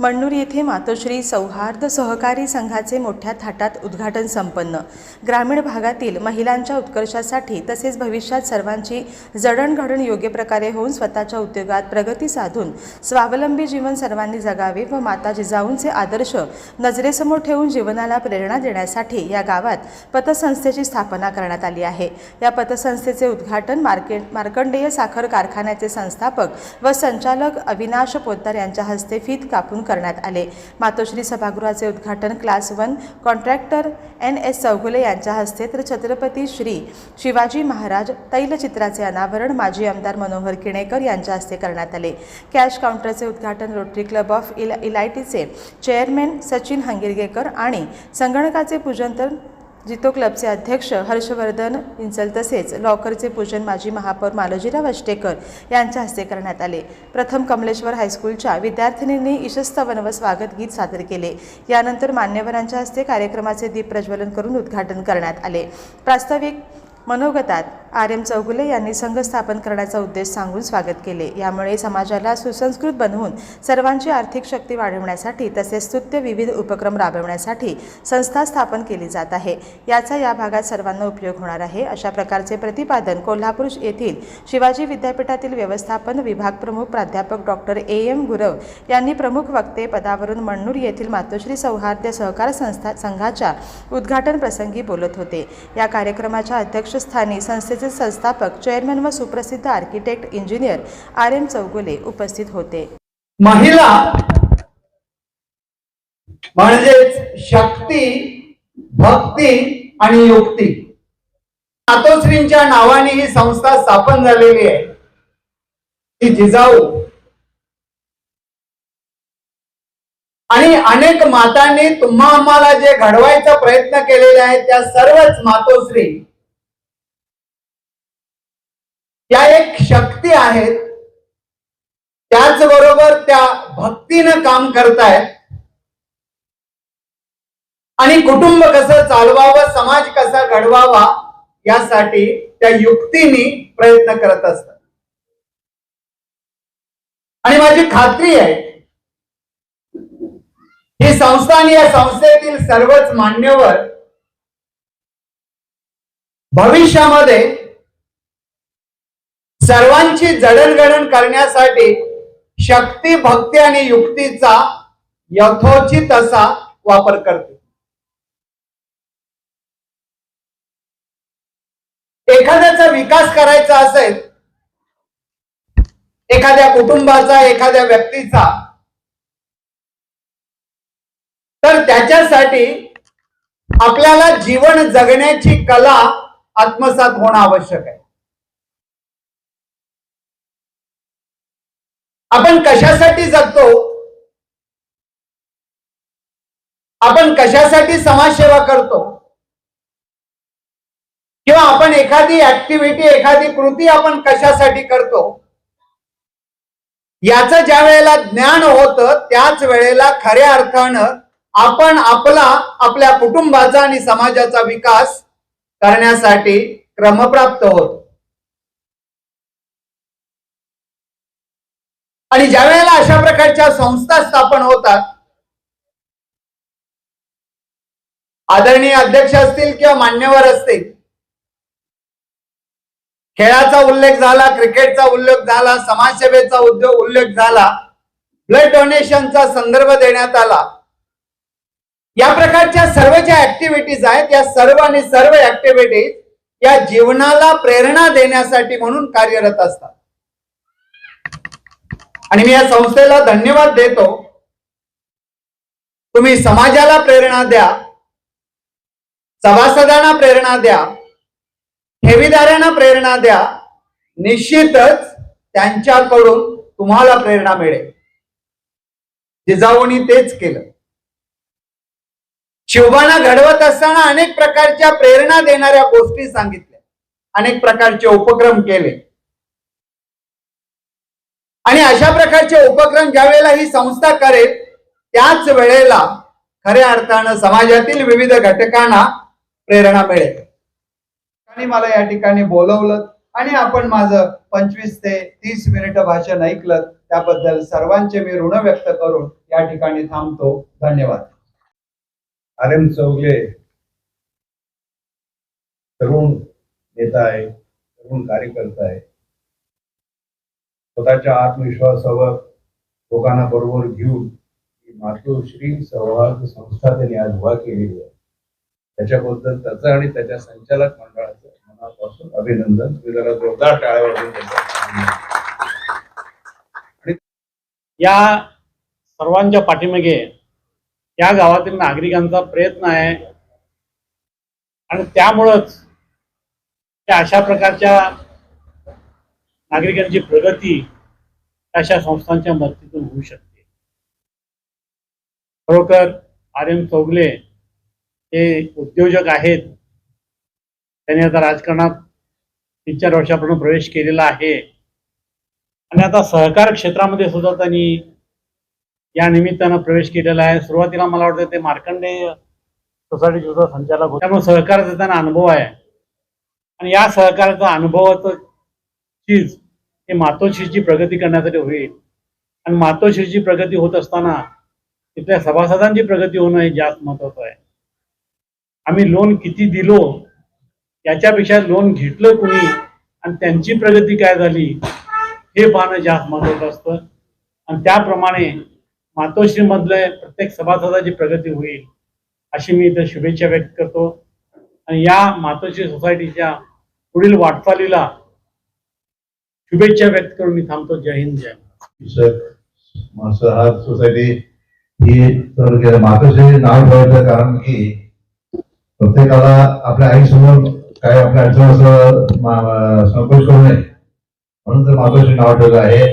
मण्णूर येथे मातोश्री सौहार्द सहकारी संघाचे मोठ्या थाटात उद्घाटन संपन्न. ग्रामीण भागातील महिलांच्या उत्कर्षासाठी तसेच भविष्यात सर्वांची जडणघडण योग्य प्रकारे होऊन स्वतःच्या उद्योगात प्रगती साधून स्वावलंबी जीवन सर्वांनी जगावे व माता जिजाऊंचे आदर्श नजरेसमोर ठेवून जीवनाला प्रेरणा देण्यासाठी या गावात पतसंस्थेची स्थापना करण्यात आली आहे. या पतसंस्थेचे उद्घाटन मार्केट मार्कंडेय साखर कारखान्याचे संस्थापक व संचालक अविनाश पोद्दार यांच्या हस्ते फीत कापून करण्यात आले. मातोश्री सभागृहाचे उद्घाटन class one contractor N S Chougule यांच्या हस्ते तर छत्रपती श्री शिवाजी महाराज तैलचित्राचे अनावरण माजी आमदार मनोहर किणेकर यांच्या हस्ते करण्यात आले. कॅश काउंटरचे उद्घाटन रोटरी क्लब ऑफ इला इलायटीचे चेअरमॅन सचिन हंगिरगेकर आणि संगणकाचे पूजन तर जितो क्लबचे अध्यक्ष हर्षवर्धन इंचल तसेच लॉकरचे पूजन माजी महापौर मालोजीराव अष्टेकर यांच्या हस्ते करण्यात आले. प्रथम कमलेश्वर हायस्कूलच्या विद्यार्थिनींनी इशस्तवन व स्वागत गीत सादर केले. यानंतर मान्यवरांच्या हस्ते कार्यक्रमाचे दीप प्रज्वलन करून उद्घाटन करण्यात आले. प्रास्ताविक मनोगतात आर एम चौगुले यांनी संघ स्थापन करण्याचा उद्देश सांगून स्वागत केले. यामुळे समाजाला सुसंस्कृत बनवून सर्वांची आर्थिक शक्ती वाढवण्यासाठी तसेच स्तुत्य विविध उपक्रम राबवण्यासाठी संस्था स्थापन केली जात आहे. याचा या भागात सर्वांना उपयोग होणार आहे. अशा प्रकारचे प्रतिपादन कोल्हापूर येथील शिवाजी विद्यापीठातील व्यवस्थापन विभाग प्रमुख प्राध्यापक डॉक्टर ए एम गुरव यांनी प्रमुख वक्ते पदावरून मण्णूर येथील मातोश्री सौहार्द सहकार संस्था संघाच्या उद्घाटन प्रसंगी बोलत होते. या कार्यक्रमाच्या अध्यक्षस्थानी संस्थे संस्थेचे संस्थापक चेअरमन व सुप्रसिद्ध architect engineer R M Chougule उपस्थित होते. महिला म्हणजेच शक्ती भक्ती आणि युक्ती. मातोश्रींच्या नावाने ही संस्था स्थापन झालेली आहे. ती जिजाऊ. आणि अनेक मातांनी तुम्हा आम्हाला जे घडवायचा प्रयत्न केलेले आहे त्या सर्वच मातोश्री या एक शक्ती आहेत. त्याचबरोबर त्या भक्तीनं काम करतायत. आणि कुटुंब कसं चालवावं समाज कसा घडवावा यासाठी त्या युक्तीने प्रयत्न करत असतात. आणि माझी खात्री आहे ही संस्था आणि या संस्थेतील सर्वच मान्यवर भविष्यामध्ये सर्वांची जडणघडण करण्यासाठी शक्ती भक्ती आणि युक्तीचा यथोचित असा वापर करते. एखाद्याचा विकास करायचा असेल एखाद्या कुटुंबाचा एखाद्या व्यक्तीचा तर त्याच्यासाठी आपल्याला जीवन जगण्याची कला आत्मसात होणं आवश्यक आहे. आपण कशासाठी जगतो? आपण कशासाठी समाजसेवा करतो? किंवा आपण एखादी ऍक्टिव्हिटी एखादी कृती आपण कशासाठी करतो? याचं ज्या वेळेला ज्ञान होतं त्याच वेळेला खऱ्या अर्थानं आपण आपला आपल्या कुटुंबाचा आणि समाजाचा विकास करण्यासाठी क्रमप्राप्त होतो. आणि ज्या वेळेला अशा प्रकारच्या संस्था स्थापन होतात आदरणीय अध्यक्ष असतील किंवा मान्यवर असतील खेळाचा उल्लेख झाला क्रिकेटचा उल्लेख झाला समाजसेवेचा उद्योग उल्लेख झाला ब्लड डोनेशनचा संदर्भ देण्यात आला. या प्रकारच्या सर्व ज्या ऍक्टिव्हिटीज आहेत या सर्व आणि सर्व ऍक्टिव्हिटीज या जीवनाला प्रेरणा देण्यासाठी म्हणून कार्यरत असतात. आणि मी या संस्थेला धन्यवाद देतो. तुम्ही समाजाला प्रेरणा द्या. सभासदांना प्रेरणा द्या. ठेवीदारांना प्रेरणा द्या. निश्चितच त्यांच्याकडून तुम्हाला प्रेरणा मिळेल. जिजाऊनी तेच केलं. शिवबाना घडवत असताना अनेक प्रकारच्या प्रेरणा देणाऱ्या गोष्टी सांगितल्या. अनेक प्रकारचे उपक्रम केले. आणि अशा प्रकारचे उपक्रम ज्या वेळेला ही संस्था करेल त्याच वेळेला खऱ्या अर्थानं समाजातील विविध घटकांना प्रेरणा मिळेल. आणि मला या ठिकाणी बोलवलं आणि आपण माझं पंचवीस ते तीस मिनिट भाषण ऐकलं त्याबद्दल सर्वांचे मी ऋण व्यक्त करून या ठिकाणी थांबतो. धन्यवाद. आर एम चौगले तरुण नेता आहे तरुण कार्यकर्ता आहे. स्वतःच्या आत्मविश्वासावर लोकांना बरोबर घेऊन मातोश्री सहभाग संस्था त्यांनी आज उभा केलेली आहे. त्याच्याबद्दल त्याचं आणि त्याच्या संचालक मंडळाचं मनापासून अभिनंदन. तुम्ही जोरदार टाळ्या या सर्वांच्या पाठीमागे या गावातील नागरिकांचा प्रयत्न आहे. आणि त्यामुळंच त्या अशा प्रकारच्या नागरिकांची प्रगती अशा संस्थांच्या मदतीतून होऊ शकते. खरोखर आर एम चौगले हे उद्योजक आहेत. त्यांनी आता राजकारणात तीन चार वर्षापासून प्रवेश केलेला आहे. आणि आता सहकार क्षेत्रामध्ये सुद्धा त्यांनी या निमित्तानं प्रवेश केलेला आहे. सुरुवातीला मला वाटतं ते मार्कंडेय सोसायटीचे सुद्धा संचालक होते. त्यामुळे सहकाराचा त्यांना अनुभव आहे. आणि या सहकाराचा अनुभवाचं चीज हे मातोश्रीची प्रगती करण्यासाठी होईल. आणि मातोश्रीची प्रगती होत असताना तिथल्या सभासदांची प्रगती होणं हे जास्त महत्वाचं आहे. आम्ही लोन किती दिलो याच्यापेक्षा लोन घेतलं कुणी आणि त्यांची प्रगती काय झाली हे पाहणं जास्त महत्वाचं असतं. आणि त्याप्रमाणे मातोश्रीमधले प्रत्येक सभासदाची प्रगती होईल अशी मी इथं शुभेच्छा व्यक्त करतो. आणि या मातोश्री सोसायटीच्या पुढील वाटचालीला शुभेच्छा व्यक्त करून मी थांबतो. जय हिंद जय महाराष्ट्र. सोसायटी ही तर मातोश्री नाव ठेवायचं कारण की प्रत्येकाला आपल्या आई समोर काय आपल्या अडचण असं संकोच करू नये. म्हणून तर मातोश्री नाव ठेवलं आहे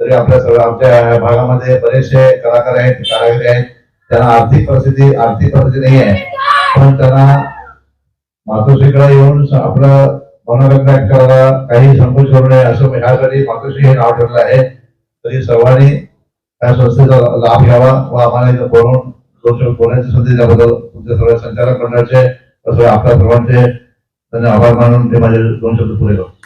तरी आपल्या सगळं आमच्या भागामध्ये बरेचसे कलाकार आहेत कारागिरी आहेत. त्यांना आर्थिक परिस्थिती आर्थिक परिस्थिती नाही आहे. पण त्यांना मातोश्रीकडे येऊन आपलं मनोव्यक्त काही संकोच करू नये असं ह्यासाठी मातोश्री हे नाव ठेवलं आहे. तरी सर्वांनी या संस्थेचा लाभ घ्यावा व आम्हाला इथं बोलवून दोन बोलण्याची संधी त्याबद्दल तुमच्या सर्व संचालक मंडळाचे तसं आपल्या सर्वांचे त्यांना आभार मानून ते माझे दोन शब्द पुरे करतो